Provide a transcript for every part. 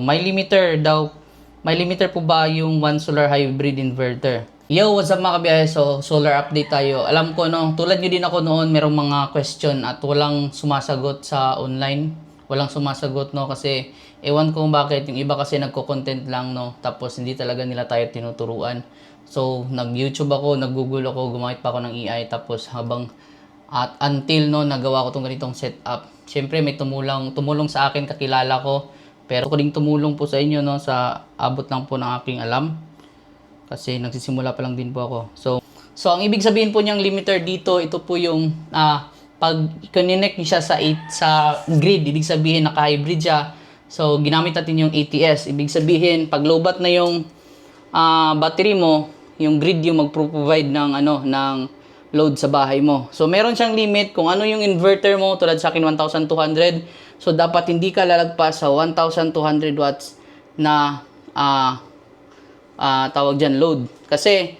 May limiter daw. May limiter po ba yung one solar hybrid inverter? Yo, what's up mga kabiyahe? So, solar update tayo. Alam ko no, tulad nyo din ako noon, merong mga question at walang sumasagot sa online. Walang sumasagot no kasi ewan ko bakit yung iba kasi nagko-content lang no tapos hindi talaga nila tayo tinuturuan. So, nag-YouTube ako, nag-Google ako, gumamit pa ako ng AI tapos habang at until no nagawa ko tong ganitong setup. Siyempre may tumulong tumulong sa akin kakilala ko pero ko ding tumulong po sa inyo no sa abot lang po ng aking alam kasi nagsisimula pa lang din po ako. So so ang ibig sabihin po niyang limiter dito ito po yung ah pag connect niyo siya sa eight, sa grid, ibig sabihin naka-hybrid siya. So ginamit natin yung ATS. Ibig sabihin pag lowbat na yung ah battery mo, yung grid yung magpro-provide ng ano ng load sa bahay mo. So meron siyang limit kung ano yung inverter mo tulad sa akin 1200. So dapat hindi ka lalagpas sa 1200 watts na ah ah, tawag dyan load. Kasi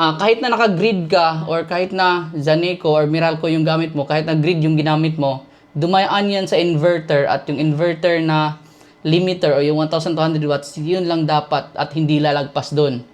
ah, kahit na naka-grid ka or kahit na Zaneco or Meralco yung gamit mo, kahit na grid yung ginamit mo, dumayaan yan sa inverter at yung inverter na limiter o yung 1200 watts, yun lang dapat at hindi lalagpas doon.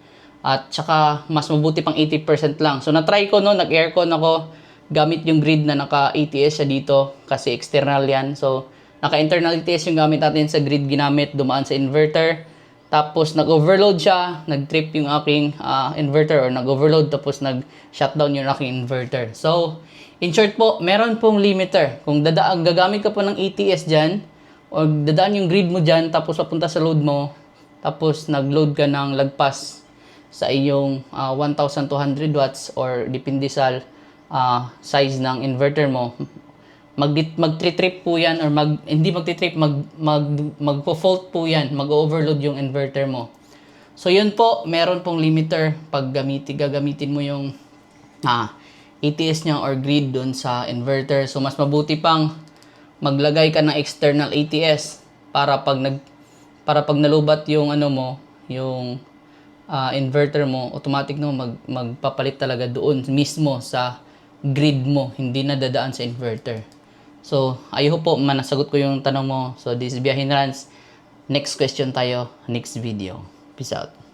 At saka mas mabuti pang 80% lang. So na-try ko no, nag-aircon ako gamit yung grid na naka ATS siya dito kasi external yan. So naka-internal ATS yung gamit natin sa grid ginamit, dumaan sa inverter. Tapos nag-overload siya, nag-trip yung aking ah, inverter or nag-overload tapos nag-shutdown yung aking inverter. So, in short po, meron pong limiter. Kung dadaang gagamit ka po ng ATS dyan, o dadaan yung grid mo dyan, tapos papunta sa load mo, tapos nag-load ka ng lagpas sa iyong ah, 1,200 watts or depende sa ah, size ng inverter mo, mag magti-trip po yan or mag hindi magti-trip mag mag magpo-fault po yan mag-overload yung inverter mo. So yun po meron pong limiter pag gamitin gagamitin mo yung ah, ATS niya or grid doon sa inverter. So mas mabuti pang maglagay ka ng external ATS para pag nag para pag nalubat yung ano mo yung ah, inverter mo automatic no mag magpapalit talaga doon mismo sa grid mo hindi na dadaan sa inverter So, I hope po manasagot ko yung tanong mo. So, this is Biyahin Runs. Next question tayo, next video. Peace out.